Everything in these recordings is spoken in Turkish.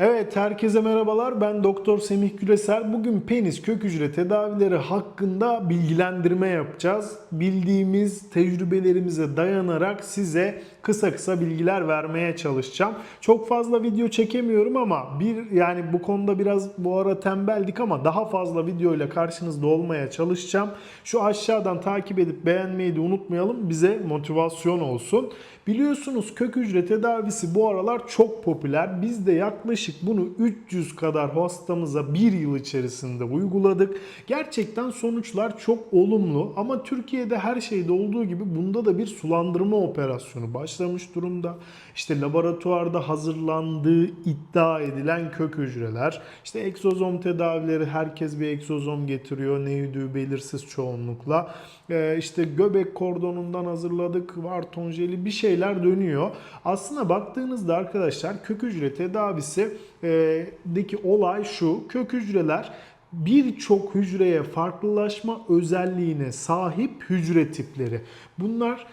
Evet, herkese merhabalar. Ben Doktor Semih Güleser. Bugün penis kök hücre tedavileri hakkında bilgilendirme yapacağız. Bildiğimiz tecrübelerimize dayanarak size kısa kısa bilgiler vermeye çalışacağım. Çok fazla video çekemiyorum ama bir yani bu konuda biraz bu ara tembeldik ama daha fazla video ile karşınızda olmaya çalışacağım. Şu aşağıdan takip edip beğenmeyi de unutmayalım. Bize motivasyon olsun. Biliyorsunuz kök hücre tedavisi bu aralar çok popüler. Biz de yaklaşık bunu 300 kadar hastamıza bir yıl içerisinde uyguladık. Gerçekten sonuçlar çok olumlu ama Türkiye'de her şeyde olduğu gibi bunda da bir sulandırma operasyonu başlamış durumda. İşte laboratuvarda hazırlandığı iddia edilen kök hücreler, işte egzozom tedavileri herkes bir egzozom getiriyor. Neydi belirsiz çoğunlukla. Ee, işte göbek kordonundan hazırladık, varton jeli bir şeyler dönüyor. Aslında baktığınızda arkadaşlar kök hücre tedavisi deki olay şu. Kök hücreler birçok hücreye farklılaşma özelliğine sahip hücre tipleri. Bunlar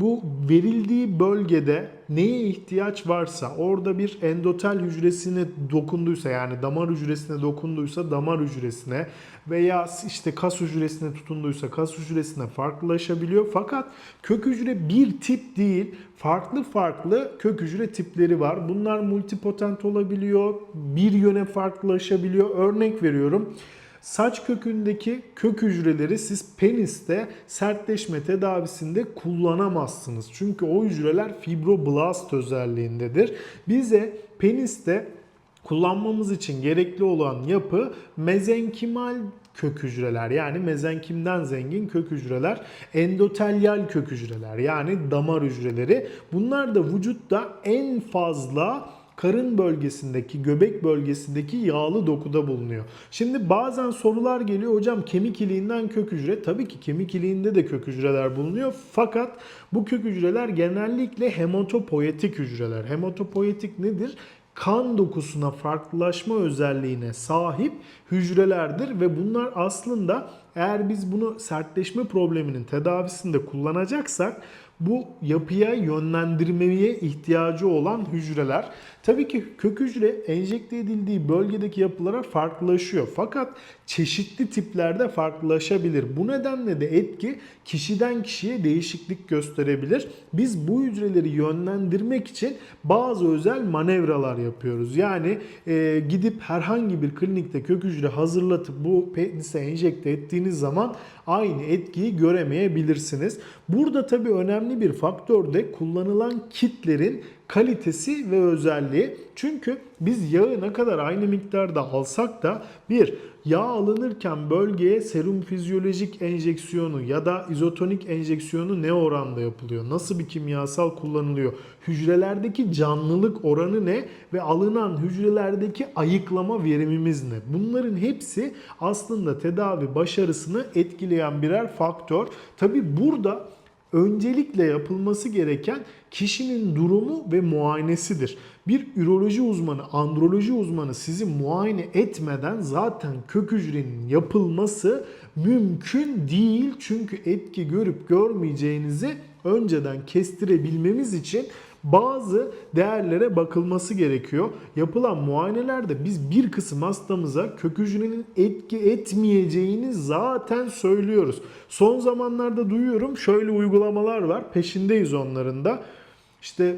bu verildiği bölgede neye ihtiyaç varsa orada bir endotel hücresine dokunduysa yani damar hücresine dokunduysa damar hücresine veya işte kas hücresine tutunduysa kas hücresine farklılaşabiliyor. Fakat kök hücre bir tip değil farklı farklı kök hücre tipleri var. Bunlar multipotent olabiliyor, bir yöne farklılaşabiliyor. Örnek veriyorum. Saç kökündeki kök hücreleri siz peniste sertleşme tedavisinde kullanamazsınız. Çünkü o hücreler fibroblast özelliğindedir. Bize peniste kullanmamız için gerekli olan yapı mezenkimal kök hücreler yani mezenkimden zengin kök hücreler, endotelyal kök hücreler yani damar hücreleri. Bunlar da vücutta en fazla karın bölgesindeki, göbek bölgesindeki yağlı dokuda bulunuyor. Şimdi bazen sorular geliyor hocam kemik iliğinden kök hücre. Tabii ki kemik iliğinde de kök hücreler bulunuyor. Fakat bu kök hücreler genellikle hematopoietik hücreler. Hematopoietik nedir? kan dokusuna farklılaşma özelliğine sahip hücrelerdir ve bunlar aslında eğer biz bunu sertleşme probleminin tedavisinde kullanacaksak bu yapıya yönlendirmeye ihtiyacı olan hücreler. Tabii ki kök hücre enjekte edildiği bölgedeki yapılara farklılaşıyor. Fakat çeşitli tiplerde farklılaşabilir. Bu nedenle de etki kişiden kişiye değişiklik gösterebilir. Biz bu hücreleri yönlendirmek için bazı özel manevralar yapıyoruz. Yani e, gidip herhangi bir klinikte kök hücre hazırlatıp bu penise enjekte ettiğiniz zaman aynı etkiyi göremeyebilirsiniz. Burada tabii önemli bir faktör de kullanılan kitlerin kalitesi ve özelliği. Çünkü biz yağı ne kadar aynı miktarda alsak da bir yağ alınırken bölgeye serum fizyolojik enjeksiyonu ya da izotonik enjeksiyonu ne oranda yapılıyor? Nasıl bir kimyasal kullanılıyor? Hücrelerdeki canlılık oranı ne ve alınan hücrelerdeki ayıklama verimimiz ne? Bunların hepsi aslında tedavi başarısını etkileyen birer faktör. Tabi burada öncelikle yapılması gereken kişinin durumu ve muayenesidir. Bir üroloji uzmanı, androloji uzmanı sizi muayene etmeden zaten kök hücrenin yapılması mümkün değil. Çünkü etki görüp görmeyeceğinizi önceden kestirebilmemiz için bazı değerlere bakılması gerekiyor. Yapılan muayenelerde biz bir kısım hastamıza kök hücrenin etki etmeyeceğini zaten söylüyoruz. Son zamanlarda duyuyorum şöyle uygulamalar var. Peşindeyiz onların da. İşte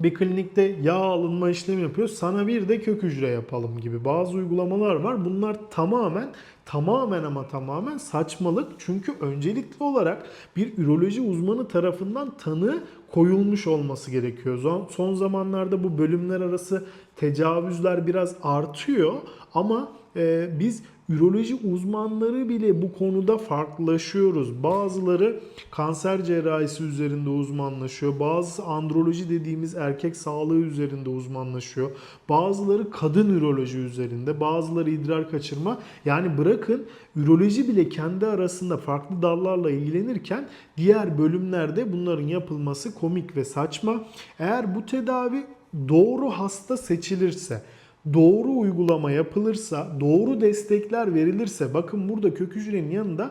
bir klinikte yağ alınma işlemi yapıyor. Sana bir de kök hücre yapalım gibi bazı uygulamalar var. Bunlar tamamen tamamen ama tamamen saçmalık. Çünkü öncelikli olarak bir üroloji uzmanı tarafından tanı koyulmuş olması gerekiyor. Son- zamanlarda bu bölümler arası tecavüzler biraz artıyor ama e, biz üroloji uzmanları bile bu konuda farklılaşıyoruz. Bazıları kanser cerrahisi üzerinde uzmanlaşıyor. Bazısı androloji dediğimiz erkek sağlığı üzerinde uzmanlaşıyor. Bazıları kadın üroloji üzerinde, bazıları idrar kaçırma. Yani bırakın üroloji bile kendi arasında farklı dallarla ilgilenirken diğer bölümlerde bunların yapılması komik ve saçma. Eğer bu tedavi doğru hasta seçilirse, doğru uygulama yapılırsa, doğru destekler verilirse bakın burada kök hücrenin yanında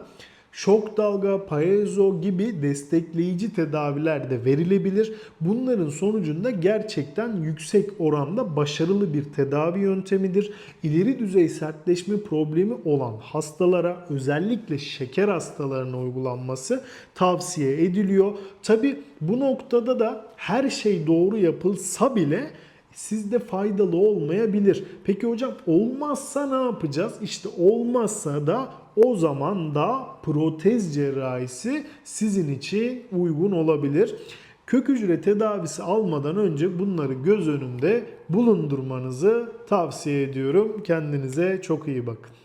Şok dalga, piezo gibi destekleyici tedaviler de verilebilir. Bunların sonucunda gerçekten yüksek oranda başarılı bir tedavi yöntemidir. İleri düzey sertleşme problemi olan hastalara özellikle şeker hastalarına uygulanması tavsiye ediliyor. Tabi bu noktada da her şey doğru yapılsa bile sizde faydalı olmayabilir. Peki hocam olmazsa ne yapacağız? İşte olmazsa da o zaman da protez cerrahisi sizin için uygun olabilir. Kök hücre tedavisi almadan önce bunları göz önünde bulundurmanızı tavsiye ediyorum. Kendinize çok iyi bakın.